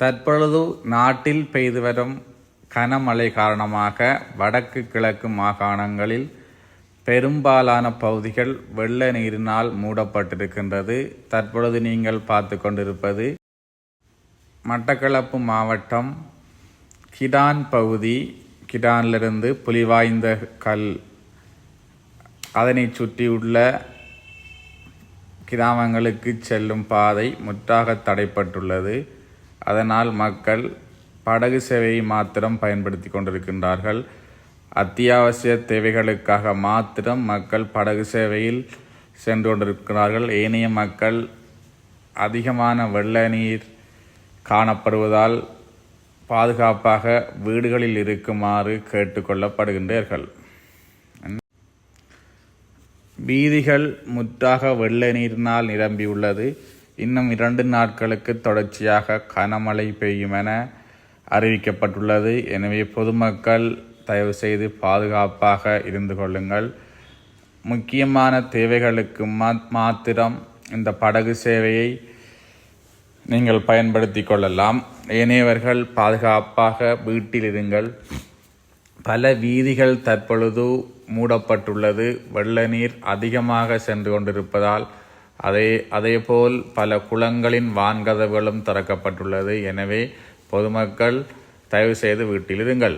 தற்பொழுது நாட்டில் பெய்து வரும் கனமழை காரணமாக வடக்கு கிழக்கு மாகாணங்களில் பெரும்பாலான பகுதிகள் வெள்ள நீரினால் மூடப்பட்டிருக்கின்றது. தற்பொழுது நீங்கள் பார்த்து கொண்டிருப்பது மட்டக்களப்பு மாவட்டம் கிடான் பகுதி. கிடானிலிருந்து புலிவாய்ந்த கல். அதனை சுற்றியுள்ள கிராமங்களுக்கு செல்லும் பாதை முற்றாக தடைப்பட்டுள்ளது. அதனால் மக்கள் படகு சேவையை மாத்திரம் பயன்படுத்தி கொண்டிருக்கின்றார்கள். அத்தியாவசிய தேவைகளுக்காக மாத்திரம் மக்கள் படகு சேவையில் சென்று கொண்டிருக்கிறார்கள். ஏனைய மக்கள் அதிகமான வெள்ள நீர் காணப்படுவதால் பாதுகாப்பாக வீடுகளில் இருக்குமாறு கேட்டுக்கொள்ளப்படுகின்றார்கள் வீதிகள் முற்றாக வெள்ள நீரினால் நிரம்பியுள்ளது. இன்னும் இரண்டு நாட்களுக்கு தொடர்ச்சியாக கனமழை பெய்யும் என அறிவிக்கப்பட்டுள்ளது. எனவே பொதுமக்கள் தயவு செய்து பாதுகாப்பாக இருந்து கொள்ளுங்கள். முக்கியமான தேவைகளுக்கு மா- மாத்திரம் இந்த படகு சேவையை நீங்கள் பயன்படுத்தி கொள்ளலாம். ஏனையவர்கள் பாதுகாப்பாக வீட்டில் இருங்கள். பல வீதிகள் தற்பொழுது மூடப்பட்டுள்ளது. வெள்ள நீர் அதிகமாக சென்று கொண்டிருப்பதால் அதே அதேபோல் பல குளங்களின் வான்கதவுகளும் திறக்கப்பட்டுள்ளது. எனவே பொதுமக்கள் தயவு செய்து வீட்டில் இருங்கள்.